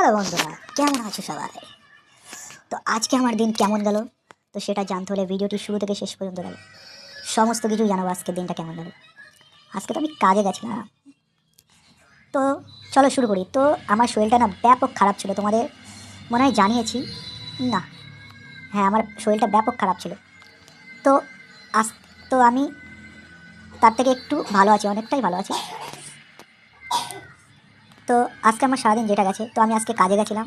Hello বন্ধুরা, কেমন আছো সবাই? তো আজকে আমার দিন কেমন গেল? তো সেটা জানতে হলে ভিডিওটি শুরু থেকে শেষ পর্যন্ত গেল। সমস্ত কিছু জানাব আজকের দিনটা কেমন গেল। আজকে তো আমি কাজে গেছিলাম। তো চলো শুরু করি। তো আমার শরীরটা না ব্যাপক খারাপ ছিল, তোমাদের মনে হয় জানিয়েছি? না। হ্যাঁ আমার শরীরটা ব্যাপক খারাপ ছিল। তো আজ, তো আমি তার থেকে একটু ভালো আছি, অনেকটাই ভালো আছি। তো আজকে আমার সারাদিন যেটা গেছে, তো আমি আজকে কাজে গেছিলাম।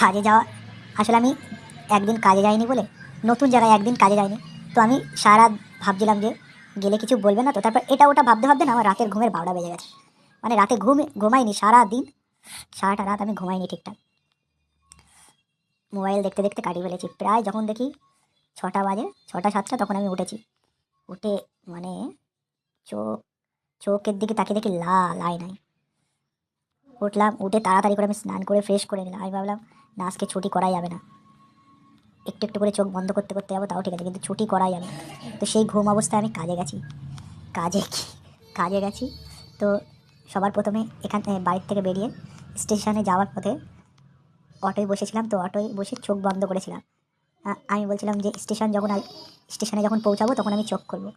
কাজে যাওয়া, আসলে আমি একদিন কাজে যাইনি বলে, নতুন জায়গায় একদিন কাজে যাইনি তো আমি সারা ভাবছিলাম যে গেলে কিছু বলবে না তো, তারপর এটা ওটা ভাবতে ভাবতে না, আমার রাতের ঘুমের বারোটা বেজে গেছে। মানে রাতে ঘুম, ঘুমাইনি সারা দিন সারাটা রাত আমি ঘুমাইনি ঠিকঠাক। মোবাইল দেখতে দেখতে কাটিয়ে ফেলেছি, প্রায় যখন দেখি ছটা বাজে, ছটা সাতটা, তখন আমি উঠেছি। উঠে মানে চোখ চোখের দিকে তাকিয়ে দেখি লাল, আয় নাই। উঠলাম, উঠে তাড়াতাড়ি করে আমি স্নান করে ফ্রেশ করে নিলাম। আমি ভাবলাম, না, আজকে ছুটি করাই যাবে না। একটু একটু করে চোখ বন্ধ করতে করতে যাব, তাও ঠিক আছে, কিন্তু ছুটি করাই যাবে তো সেই ঘুম অবস্থায় আমি কাজে গেছি। কাজে কাজে গেছি। তো সবার প্রথমে এখান বাড়ির থেকে বেরিয়ে স্টেশনে যাওয়ার পথে অটোয় বসেছিলাম। তো অটোয় বসে চোখ বন্ধ করেছিলাম। আমি বলছিলাম যে, স্টেশন যখন স্টেশনে যখন পৌঁছাবো, তখন আমি চোখ খুলবো।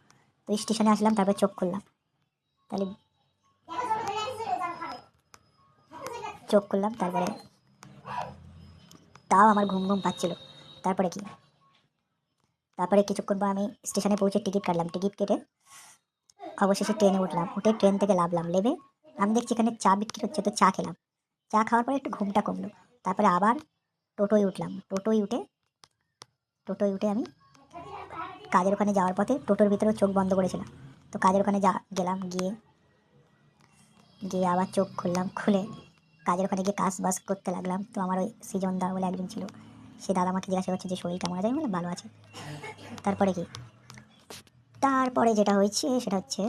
তো স্টেশনে আসলাম, তারপর চোখ খুললাম। তাহলে চোখ করলাম তারপরে তাও আমার ঘুম ঘুম পাচ্ছিল। তারপরে কি? তারপরে কিছুক্ষণ পর আমি স্টেশনে পৌঁছে টিকিট কাটলাম। টিকিট কেটে অবশেষে ট্রেনে উঠলাম। উঠে ট্রেন থেকে লাভলাম লেবে আমি দেখছি এখানে চা বিক্রি হচ্ছে, তো চা খেলাম। চা খাওয়ার পরে একটু ঘুমটা কমলো। তারপরে আবার টোটোয় উঠলাম। টোটোয় উঠে টোটোয় উঠে আমি কাজের ওখানে যাওয়ার পথে টোটোর ভিতরেও চোখ বন্ধ করেছিলাম। তো কাজের ওখানে যা, গেলাম গিয়ে গিয়ে আবার চোখ খুললাম, খুলে কাজের ওখানে গিয়ে কাজ বাজ করতে লাগলাম। তো আমার ওই সৃজন দা বলে একজন ছিল, সে দাদা আমাকে জিজ্ঞাসা করছে যে শরীর কেমন আছে বললাম ভালো আছে। তারপরে কি? তারপরে যেটা হয়েছে সেটা হচ্ছে,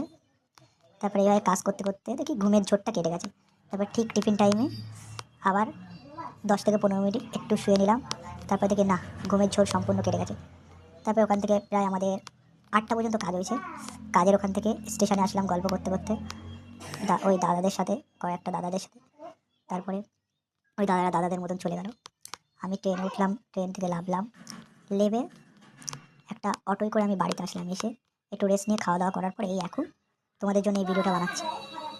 তারপরে এইভাবে কাজ করতে করতে দেখি ঘুমের ঝোরটা কেটে গেছে। তারপর ঠিক টিফিন টাইমে আবার দশ থেকে পনেরো মিনিট একটু শুয়ে নিলাম। তারপর দেখি না, ঘুমের ঝোর সম্পূর্ণ কেটে গেছে। তারপরে ওখান থেকে প্রায় আমাদের আটটা পর্যন্ত কাজ হয়েছে। কাজের ওখান থেকে স্টেশনে আসলাম গল্প করতে করতে। ওই দাদাদের সাথে, কয়েকটা দাদাদের সাথে। তারপরে ওই দাদারা দাদাদের মতন চলে গেল। আমি ট্রেনে উঠলাম, ট্রেন থেকে লাভলাম লেবে একটা অটোয় করে আমি বাড়িতে আসলাম এসে। একটু রেস্ট নিয়ে খাওয়া দাওয়া করার পরে, এই এখন তোমাদের জন্য এই ভিডিওটা বানাচ্ছি।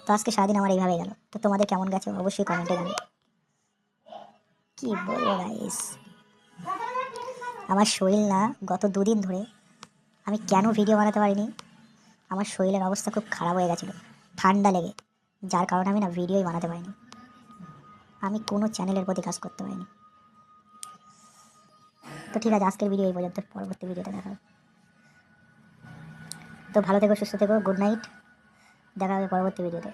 তো আজকে সারাদিন আমার এইভাবে গেল। তো তোমাদের কেমন গেছে? অবশ্যই কমেন্টে জানাবে কি বলব আমার শরীর না, গত দুদিন ধরে আমি কেন ভিডিও বানাতে পারিনি? আমার শরীরের অবস্থা খুব খারাপ হয়ে গেছিল, ঠান্ডা লেগে, যার কারণে আমি না ভিডিওই বানাতে পারিনি। আমি কোনো চ্যানেলের প্রতি কাজ করতে পারিনি। তো ঠিক আছে, আজকের ভিডিও এই পর্যন্ত, পরবর্তী ভিডিওটা দেখা হবে। তো ভালো থেকো, সুস্থ থেকো গুড নাইট দেখা হবে পরবর্তী ভিডিওতে